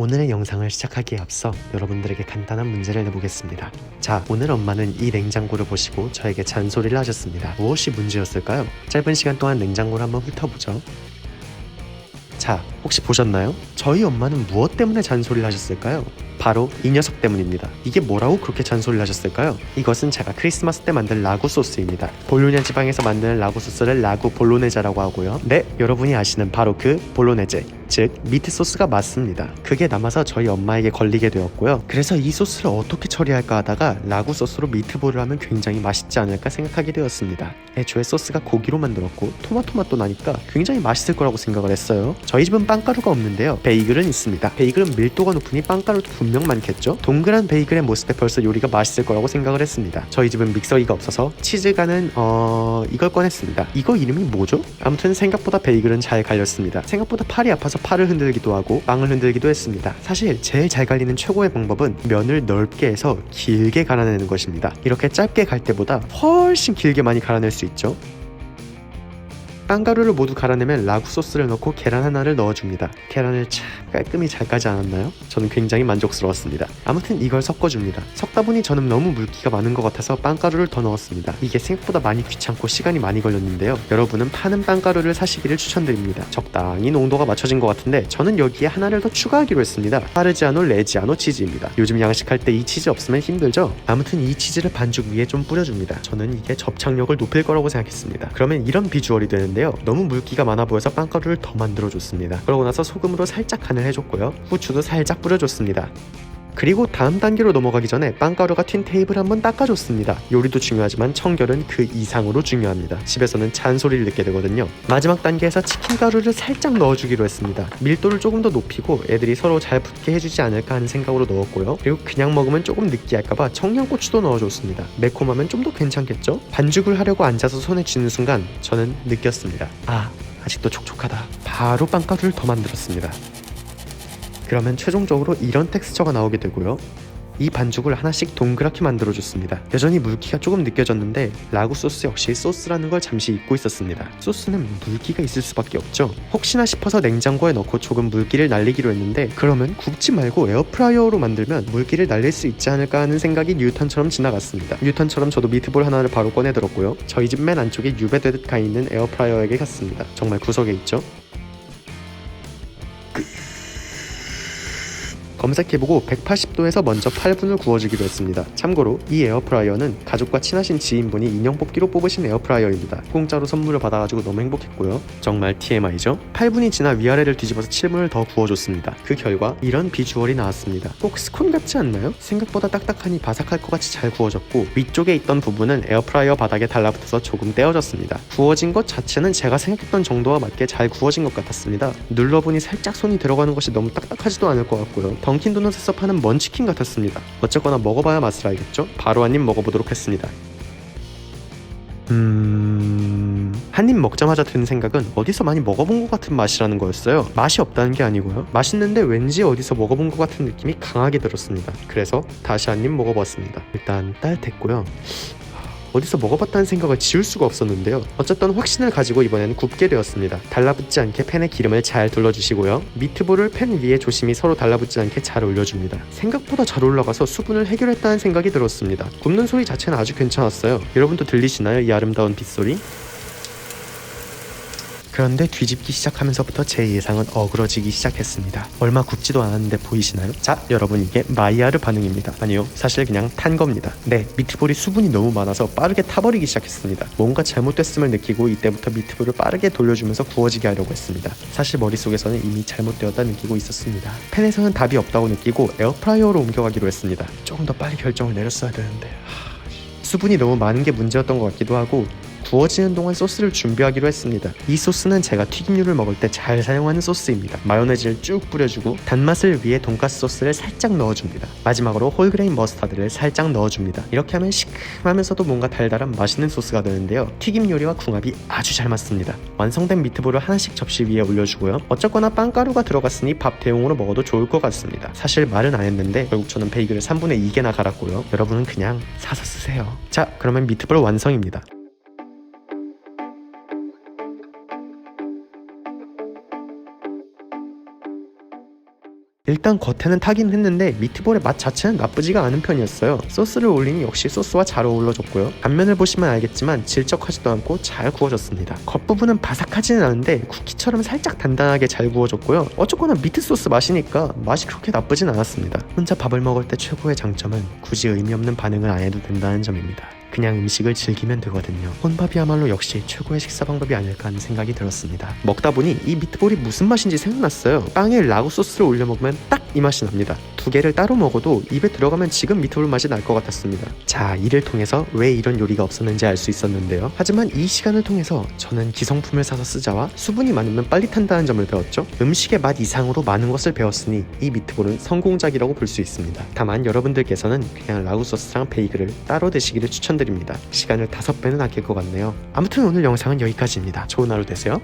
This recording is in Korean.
오늘의 영상을 시작하기에 앞서 여러분들에게 간단한 문제를 내보겠습니다. 자, 오늘 엄마는 이 냉장고를 보시고 저에게 잔소리를 하셨습니다. 무엇이 문제였을까요? 짧은 시간 동안 냉장고를 한번 훑어보죠. 자, 혹시 보셨나요? 저희 엄마는 무엇 때문에 잔소리를 하셨을까요? 바로 이 녀석 때문입니다. 이게 뭐라고 그렇게 잔소리를 하셨을까요? 이것은 제가 크리스마스 때 만든 라구 소스입니다. 볼로냐 지방에서 만드는 라구 소스를 라구 볼로네자라고 하고요. 네, 여러분이 아시는 바로 그 볼로네제, 즉 미트 소스가 맞습니다. 그게 남아서 저희 엄마에게 걸리게 되었고요. 그래서 이 소스를 어떻게 처리할까 하다가 라구 소스로 미트볼을 하면 굉장히 맛있지 않을까 생각하게 되었습니다. 애초에 소스가 고기로 만들었고 토마토 맛도 나니까 굉장히 맛있을 거라고 생각을 했어요. 저희 집은 빵가루가 없는데요. 베이글은 있습니다. 베이글은 밀도가 높으니 빵가루도 분명 많겠죠? 동그란 베이글의 모습에 벌써 요리가 맛있을 거라고 생각을 했습니다. 저희 집은 믹서기가 없어서 치즈가는 어... 이걸 꺼냈습니다. 이거 이름이 뭐죠? 아무튼 생각보다 베이글은 잘 갈렸습니다. 생각보다 팔이 아파서 팔을 흔들기도 하고 빵을 흔들기도 했습니다. 사실 제일 잘 갈리는 최고의 방법은 면을 넓게 해서 길게 갈아내는 것입니다. 이렇게 짧게 갈 때보다 훨씬 길게 많이 갈아낼 수 있죠. 빵가루를 모두 갈아내면 라구 소스를 넣고 계란 하나를 넣어줍니다. 계란을 참 깔끔히 잘 까지 않았나요? 저는 굉장히 만족스러웠습니다. 아무튼 이걸 섞어줍니다. 섞다 보니 저는 너무 물기가 많은 것 같아서 빵가루를 더 넣었습니다. 이게 생각보다 많이 귀찮고 시간이 많이 걸렸는데요. 여러분은 파는 빵가루를 사시기를 추천드립니다. 적당히 농도가 맞춰진 것 같은데 저는 여기에 하나를 더 추가하기로 했습니다. 파르지아노 레지아노 치즈입니다. 요즘 양식할 때 이 치즈 없으면 힘들죠? 아무튼 이 치즈를 반죽 위에 좀 뿌려줍니다. 저는 이게 접착력을 높일 거라고 생각했습니다. 그러면 이런 비주얼이 되 는데요. 너무 물기가 많아 보여서 빵가루를 더 만들어줬습니다. 그러고 나서 소금으로 살짝 간을 해줬고요. 후추도 살짝 뿌려줬습니다. 그리고 다음 단계로 넘어가기 전에 빵가루가 튄 테이블 한번 닦아줬습니다. 요리도 중요하지만 청결은 그 이상으로 중요합니다. 집에서는 잔소리를 듣게 되거든요. 마지막 단계에서 치킨 가루를 살짝 넣어주기로 했습니다. 밀도를 조금 더 높이고 애들이 서로 잘 붙게 해주지 않을까 하는 생각으로 넣었고요. 그리고 그냥 먹으면 조금 느끼할까봐 청양고추도 넣어줬습니다. 매콤하면 좀 더 괜찮겠죠? 반죽을 하려고 앉아서 손에 쥐는 순간 저는 느꼈습니다. 아, 아직도 촉촉하다. 바로 빵가루를 더 만들었습니다. 그러면 최종적으로 이런 텍스처가 나오게 되고요. 이 반죽을 하나씩 동그랗게 만들어줬습니다. 여전히 물기가 조금 느껴졌는데 라구 소스 역시 소스라는 걸 잠시 잊고 있었습니다. 소스는 물기가 있을 수밖에 없죠. 혹시나 싶어서 냉장고에 넣고 조금 물기를 날리기로 했는데 그러면 굽지 말고 에어프라이어로 만들면 물기를 날릴 수 있지 않을까 하는 생각이 뉴턴처럼 지나갔습니다. 뉴턴처럼 저도 미트볼 하나를 바로 꺼내들었고요. 저희 집 맨 안쪽에 유배되듯 가 있는 에어프라이어에게 갔습니다. 정말 구석에 있죠. 검색해보고 180도에서 먼저 8분을 구워주기로 했습니다. 참고로 이 에어프라이어는 가족과 친하신 지인분이 인형 뽑기로 뽑으신 에어프라이어입니다. 공짜로 선물을 받아가지고 너무 행복했고요. 정말 TMI죠? 8분이 지나 위아래를 뒤집어서 7분을 더 구워줬습니다. 그 결과 이런 비주얼이 나왔습니다. 꼭 스콘 같지 않나요? 생각보다 딱딱하니 바삭할 것 같이 잘 구워졌고 위쪽에 있던 부분은 에어프라이어 바닥에 달라붙어서 조금 떼어졌습니다. 구워진 것 자체는 제가 생각했던 정도와 맞게 잘 구워진 것 같았습니다. 눌러보니 살짝 손이 들어가는 것이 너무 딱딱하지도 않을 것 같고요. 던킨 도넛에서 파는 먼치킨 같았습니다. 어쨌거나 먹어봐야 맛을 알겠죠? 바로 한 입 먹어보도록 했습니다. 음... 한 입 먹자마자 든 생각은 어디서 많이 먹어본 것 같은 맛이라는 거였어요. 맛이 없다는 게 아니고요. 맛있는데 왠지 어디서 먹어본 것 같은 느낌이 강하게 들었습니다. 그래서 다시 한 입 먹어봤습니다. 일단 따뜻했고요. 어디서 먹어봤다는 생각을 지울 수가 없었는데요. 어쨌든 확신을 가지고 이번엔 굽게 되었습니다. 달라붙지 않게 팬에 기름을 잘 둘러주시고요. 미트볼을 팬 위에 조심히 서로 달라붙지 않게 잘 올려줍니다. 생각보다 잘 올라가서 수분을 해결했다는 생각이 들었습니다. 굽는 소리 자체는 아주 괜찮았어요. 여러분도 들리시나요? 이 아름다운 빗소리? 그런데 뒤집기 시작하면서부터 제 예상은 어그러지기 시작했습니다. 얼마 굽지도 않았는데 보이시나요? 자, 여러분 이게 마이야르 반응입니다. 아니요, 사실 그냥 탄 겁니다. 네, 미트볼이 수분이 너무 많아서 빠르게 타버리기 시작했습니다. 뭔가 잘못됐음을 느끼고 이때부터 미트볼을 빠르게 돌려주면서 구워지게 하려고 했습니다. 사실 머릿속에서는 이미 잘못되었다 느끼고 있었습니다. 팬에서는 답이 없다고 느끼고 에어프라이어로 옮겨가기로 했습니다. 조금 더 빨리 결정을 내렸어야 되는데. 하... 수분이 너무 많은 게 문제였던 것 같기도 하고 구워지는 동안 소스를 준비하기로 했습니다. 이 소스는 제가 튀김류를 먹을 때 잘 사용하는 소스입니다. 마요네즈를 쭉 뿌려주고 단맛을 위해 돈가스 소스를 살짝 넣어줍니다. 마지막으로 홀그레인 머스타드를 살짝 넣어줍니다. 이렇게 하면 시큼하면서도 뭔가 달달한 맛있는 소스가 되는데요. 튀김 요리와 궁합이 아주 잘 맞습니다. 완성된 미트볼을 하나씩 접시 위에 올려주고요. 어쨌거나 빵가루가 들어갔으니 밥 대용으로 먹어도 좋을 것 같습니다. 사실 말은 안 했는데 결국 저는 베이글을 3분의 2개나 갈았고요. 여러분은 그냥 사서 쓰세요. 자, 그러면 미트볼 완성입니다. 일단 겉에는 타긴 했는데 미트볼의 맛 자체는 나쁘지가 않은 편이었어요. 소스를 올리니 역시 소스와 잘 어울러졌고요. 단면을 보시면 알겠지만 질적하지도 않고 잘 구워졌습니다. 겉부분은 바삭하지는 않은데 쿠키처럼 살짝 단단하게 잘 구워졌고요. 어쨌거나 미트 소스 맛이니까 맛이 그렇게 나쁘진 않았습니다. 혼자 밥을 먹을 때 최고의 장점은 굳이 의미 없는 반응을 안 해도 된다는 점입니다. 그냥 음식을 즐기면 되거든요. 혼밥이야말로 역시 최고의 식사 방법이 아닐까 하는 생각이 들었습니다. 먹다 보니 이 미트볼이 무슨 맛인지 생각났어요. 빵에 라구 소스를 올려 먹으면 딱 이 맛이 납니다. 두 개를 따로 먹어도 입에 들어가면 지금 미트볼 맛이 날 것 같았습니다. 자, 이를 통해서 왜 이런 요리가 없었는지 알 수 있었는데요. 하지만 이 시간을 통해서 저는 기성품을 사서 쓰자와 수분이 많으면 빨리 탄다는 점을 배웠죠. 음식의 맛 이상으로 많은 것을 배웠으니 이 미트볼은 성공작이라고 볼 수 있습니다. 다만 여러분들께서는 그냥 라구 소스랑 베이글을 따로 드시기를 추천드립니다. 시간을 다섯 배는 아낄 것 같네요. 아무튼 오늘 영상은 여기까지입니다. 좋은 하루 되세요.